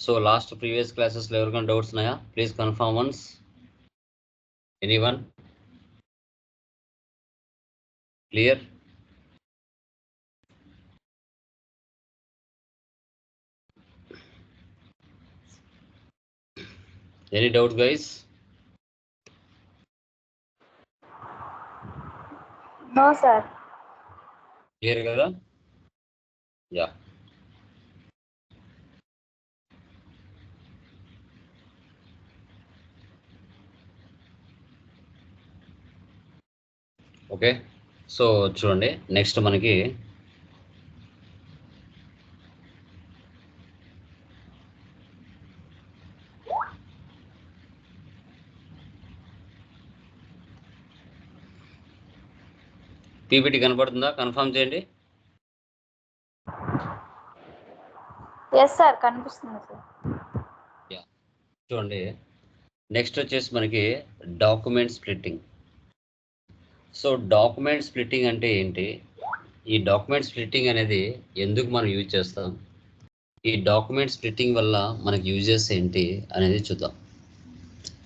So last previous క్లాసెస్లో ఎవరికైనా doubts ఉన్నాయా please confirm once any one clear any doubts guys no sir clear కదా okay? So చూడండి next మనకి PPT కనపడుతుందా? కన్ఫర్మ్ చేయండి. ఎస్ సార్ కనిపిస్తుంది సార్ చూడండి నెక్స్ట్ వచ్చేసి మనకి document splitting. So document splitting అంటే ఏంటి? ఈ డాక్యుమెంట్ స్ప్లిట్టింగ్ అనేది ఎందుకు మనం యూజ్ చేస్తాం? ఈ డాక్యుమెంట్ స్ప్లిట్టింగ్ వల్ల మనకి యూజెస్ ఏంటి అనేది చూద్దాం.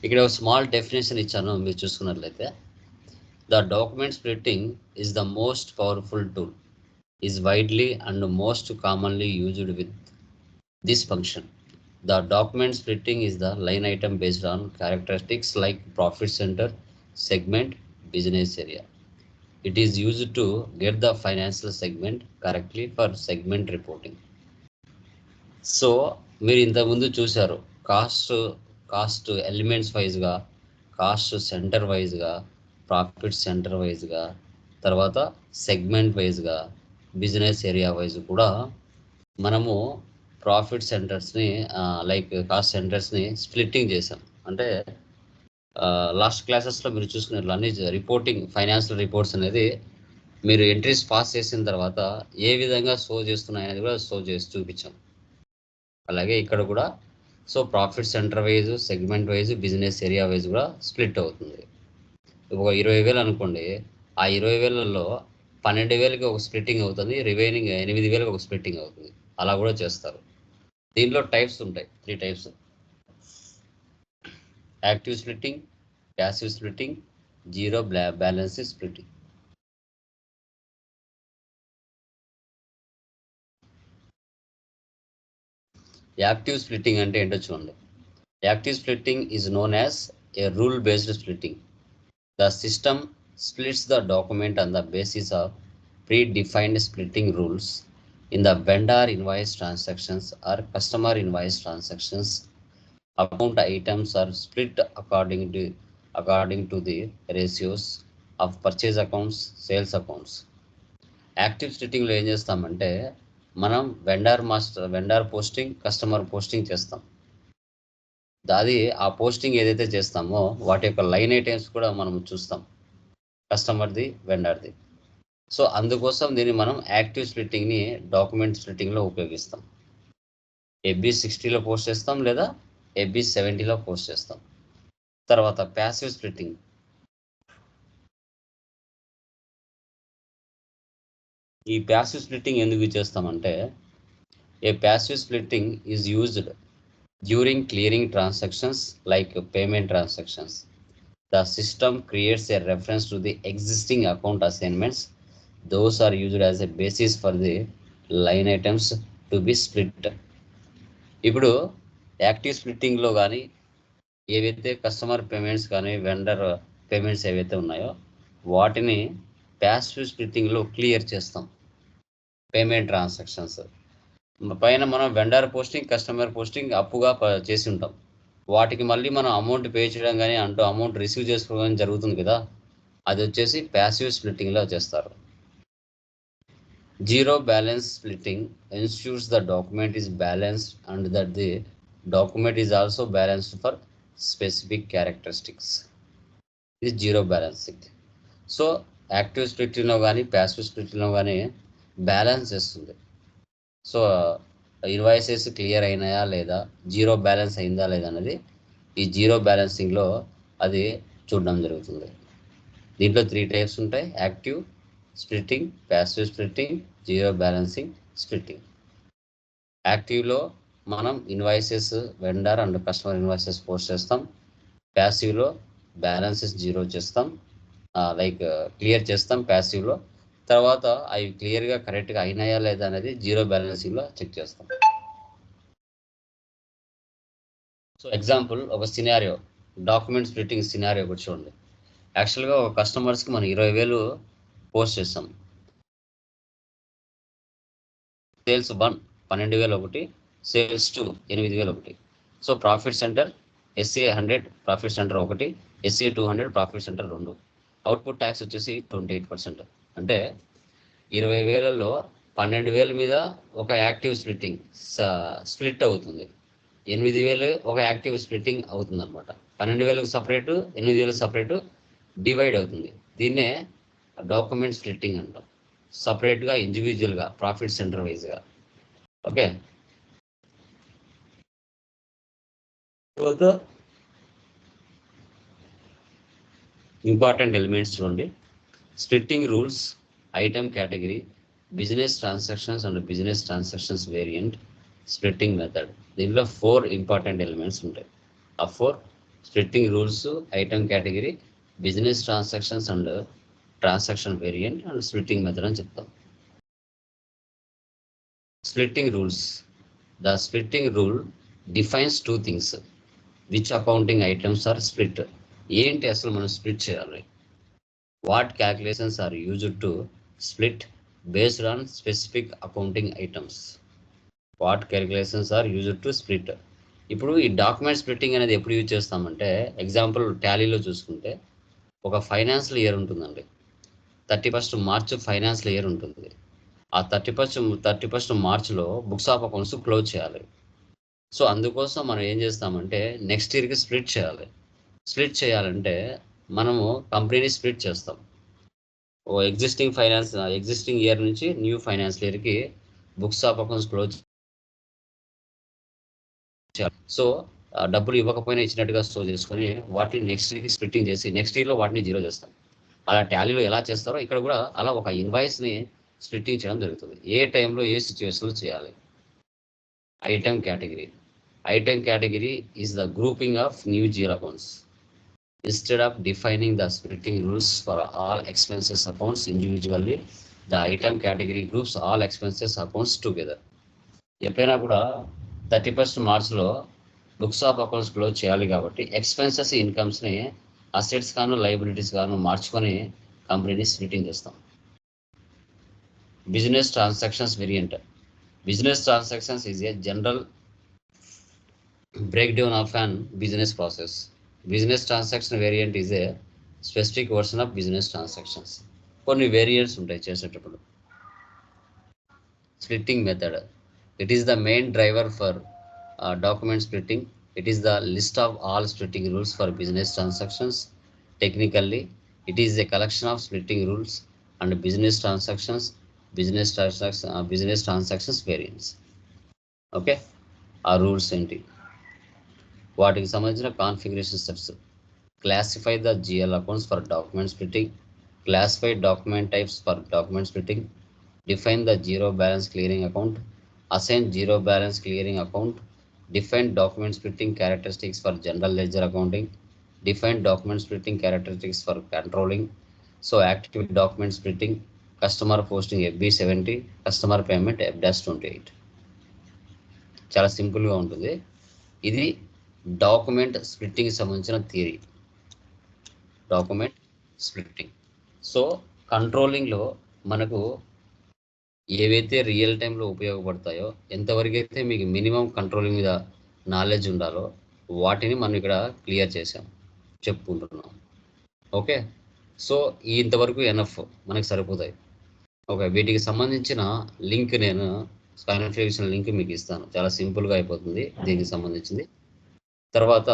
ఇక్కడ ఒక స్మాల్ డెఫినేషన్ ఇచ్చాను మీరు చూసుకున్నట్లయితే. The document splitting is the most powerful tool. Is widely and most commonly used with this function. The document splitting is the line item based on characteristics like profit centre segment business area. It is used to get the financial segment correctly for segment reporting. So మీరు ఇంతకుముందు చూశారు cost cost elements వైజ్గా cost centre వైజ్గా profit centre వైజ్గా తర్వాత segment వైజ్గా business area wise కూడా మనము ప్రాఫిట్ సెంటర్స్ని లైక్ కాస్ట్ సెంటర్స్ని స్ప్లిట్టింగ్ చేసాం అంటే లాస్ట్ క్లాసెస్లో మీరు చూసుకున్నట్లు అన్ని రిపోర్టింగ్ ఫైనాన్షియల్ రిపోర్ట్స్ అనేది మీరు ఎంట్రీస్ పాస్ చేసిన తర్వాత ఏ విధంగా షో చేస్తున్నాయనేది కూడా షో చేసి చూపించాం. అలాగే ఇక్కడ కూడా so profit centre wise segment wise business area wise కూడా స్ప్లిట్ అవుతుంది. ఒక ఇరవై వేలు అనుకోండి ఆ ఇరవై వేలలో పన్నెండు వేలకి ఒక స్ప్లిట్టింగ్ అవుతుంది రివైనింగ్ ఎనిమిది వేలకి ఒక స్ప్లిట్టింగ్ అవుతుంది. అలా కూడా చేస్తారు. దీనిలో టైప్స్ ఉంటాయి three types active splitting passive splitting zero బ్లా బ్యాలెన్స్ స్ప్లిట్టింగ్ యాక్టివ్ స్ప్లిట్టింగ్ అంటే ఏంటో చూడండి active splitting is known as a rule based splitting the system splits the document on the basis of predefined splitting rules in the vendor invoice transactions or customer invoice transactions. Account items are split according to according to the ratios of purchase accounts, sales accounts. Active స్ప్లిట్టింగ్లో ఏం చేస్తామంటే మనం vendor master vendor posting customer posting చేస్తాం. అది ఆ posting ఏదైతే చేస్తామో వాటి యొక్క లైన్ ఐటమ్స్ కూడా మనం చూస్తాం. కస్టమర్ది వెండర్ది సో అందుకోసం దీన్ని మనం యాక్టివ్ స్ప్లిట్టింగ్ని డాక్యుమెంట్ స్ప్లిట్టింగ్లో ఉపయోగిస్తాం. ఎబ్బీ సిక్స్టీలో పోస్ట్ చేస్తాం లేదా ఎబ్బీ సెవెంటీలో పోస్ట్ చేస్తాం. తర్వాత ప్యాసివ్ స్ప్లిట్టింగ్ ఈ ప్యాసివ్ స్ప్లిట్టింగ్ ఎందుకు చేస్తామంటే a passive splitting is used during clearing transactions like payment transactions the system creates a reference to the existing account assignments those are used as a basis for the line items to be split ఇప్పుడు active స్ప్లిట్టింగ్లో కానీ ఏవైతే customer payments కానీ vendor payments ఏవైతే ఉన్నాయో వాటిని passive స్ప్లిట్టింగ్లో clear చేస్తాం. Payment transactions. పైన మనం వెండర్ పోస్టింగ్ కస్టమర్ పోస్టింగ్ అప్పుగా చేసి ఉంటాం. వాటికి మళ్ళీ మనం అమౌంట్ పే చేయడం కానీ అంటూ అమౌంట్ రిసీవ్ చేసుకోవడం జరుగుతుంది కదా అది వచ్చేసి ప్యాసివ్ స్ప్లిట్టింగ్లో చేస్తారు. Zero balance splitting institutes the document is balanced and that the document is also balanced for specific characteristics. ఇది జీరో బ్యాలెన్సింగ్. సో యాక్టివ్ స్ప్లిట్టింగ్లో కానీ ప్యాసివ్ స్ప్లిట్టింగ్లో కానీ బ్యాలెన్స్ చేస్తుంది. సో ఇన్వాయిసెస్ క్లియర్ అయినాయా లేదా జీరో బ్యాలెన్స్ అయిందా లేదా అనేది ఈ జీరో బ్యాలెన్సింగ్లో అది చూడడం జరుగుతుంది. దీంట్లో త్రీ టైప్స్ ఉంటాయి. Active splitting passive splitting zero balancing splitting యాక్టివ్లో మనం invoices vendor and customer invoices post చేస్తాం. ప్యాసివ్లో బ్యాలెన్సెస్ జీరో చేస్తాం. లైక్ క్లియర్ చేస్తాం ప్యాసివ్లో తర్వాత అవి క్లియర్గా కరెక్ట్గా అయినాయా లేదా అనేది జీరో బ్యాలెన్సింగ్లో చెక్ చేస్తాం. సో ఎగ్జాంపుల్ ఒక సినారియో డాక్యుమెంట్ స్ప్లిట్టింగ్ సినారియో కూడా చూడండి. యాక్చువల్గా ఒక కస్టమర్స్కి మనం ఇరవై వేలు పోస్ట్ చేస్తాం. సేల్స్ వన్ పన్నెండు వేలు ఒకటి సేల్స్ టూ ఎనిమిది వేలు ఒకటి. So profit centre SC hundred profit centre ఒకటి SC two hundred profit centre రెండు. అవుట్పుట్ ట్యాక్స్ వచ్చేసి ట్వంటీ ఎయిట్ పర్సెంట్. అంటే ఇరవై వేలలో పన్నెండు వేల మీద ఒక యాక్టివ్ స్ప్లిట్టింగ్ స్ప్లిట్ అవుతుంది. ఎనిమిది వేలు ఒక యాక్టివ్ స్ప్లిట్టింగ్ అవుతుంది అనమాట పన్నెండు వేలకు సపరేటు ఎనిమిది వేలకు సపరేటు డివైడ్ అవుతుంది. దీన్నే డాక్యుమెంట్ స్ప్లిట్టింగ్ అంటాం. సపరేట్గా ఇండివిజువల్గా ప్రాఫిట్ సెంటర్ వైజ్గా. ఓకే? తర్వాత ఇంపార్టెంట్ ఎలిమెంట్స్ చూడండి. Splitting rules item category business transactions and business transactions variant splitting method. దీనిలో ఫోర్ ఇంపార్టెంట్ ఎలిమెంట్స్ ఉంటాయి. ఆ four splitting rules item category business transactions and transaction variant and splitting method అని చెప్తాం. Splitting rules. The splitting rule defines two things. Which accounting items are split ఏంటి అసలు మనం split చేయాలి? What calculations are used to split based on specific accounting items what calculations are used to split ఇప్పుడు ఈ document splitting అనేది ఎప్పుడు use చేస్తామంటే example టాలీలో చూసుకుంటే ఒక ఫైనాన్షియల్ ఇయర్ ఉంటుందండి. Thirty first March financial year ఉంటుంది. ఆ థర్టీ ఫస్ట్ థర్టీ ఫస్ట్ మార్చ్లో బుక్స్ ఆఫ్ అకౌంట్స్ క్లోజ్ చేయాలి. సో అందుకోసం మనం ఏం చేస్తామంటే నెక్స్ట్ ఇయర్కి స్ప్లిట్ చేయాలి. స్ప్లిట్ చేయాలంటే మనము కంపెనీని స్ప్లిట్ చేస్తాం. ఓ ఎగ్జిస్టింగ్ ఫైనాన్స్ ఎగ్జిస్టింగ్ ఇయర్ నుంచి న్యూ ఫైనాన్స్ ఇయర్కి books of accounts close so డబ్బులు ఇవ్వకపోయినా ఇచ్చినట్టుగా స్టోర్ చేసుకొని వాటిని నెక్స్ట్ ఇయర్కి స్ప్లిట్టింగ్ చేసి నెక్స్ట్ ఇయర్లో వాటిని జీరో చేస్తాం. అలా టాలీలో ఎలా చేస్తారో ఇక్కడ కూడా అలా ఒక ఇన్వాయిస్ని స్ప్లిట్టింగ్ చేయడం జరుగుతుంది. ఏ టైంలో ఏ సిచ్యువేషన్లో చేయాలి? Item category Item category is the grouping of new zero accounts. Instead of defining the splitting rules for all expenses accounts individually the item category groups all expenses accounts together. ఎప్పుడైనా కూడా thirty first మార్చ్లో books of accounts close చేయాలి కాబట్టి expenses ఇన్కమ్స్ని assets కాను liabilities కాను మార్చుకొని కంపెనీని స్ప్లిటింగ్ చేస్తాం. Business transactions variant business transactions is a general break down of an business process business transaction variant is a specific version of business transactions కొన్ని variants ఉంటాయి చేసేటప్పుడు. Splitting method it is the main driver for document splitting it is the list of all splitting rules for business transactions technically it is a collection of splitting rules and business transactions business transaction business transactions variants okay ఆ rules ఏంటి? వాటికి సంబంధించిన configuration steps classify the GL accounts for document splitting classify document types for document splitting define the zero balance clearing account assign zero balance clearing account define document splitting characteristics for general ledger accounting define document splitting characteristics for controlling so active document splitting customer posting FB seventy customer payment F dash twenty eight చాలా సింపుల్గా ఉంటుంది. ఇది document స్ప్లిట్టింగ్కి సంబంధించిన theory. Document splitting. So కంట్రోలింగ్లో మనకు ఏవైతే real టైంలో ఉపయోగపడతాయో ఎంతవరకు అయితే మీకు మినిమం కంట్రోలింగ్ మీద నాలెడ్జ్ ఉండాలో వాటిని మనం ఇక్కడ క్లియర్ చేసాం చెప్పుకుంటున్నాం. ఓకే? సో ఇంతవరకు ఎనఫ్ మనకు సరిపోతాయి. ఓకే? వీటికి సంబంధించిన లింక్ నేను కాన్ఫిగరేషన్ లింక్ మీకు ఇస్తాను. చాలా సింపుల్గా అయిపోతుంది దీనికి సంబంధించింది. తర్వాత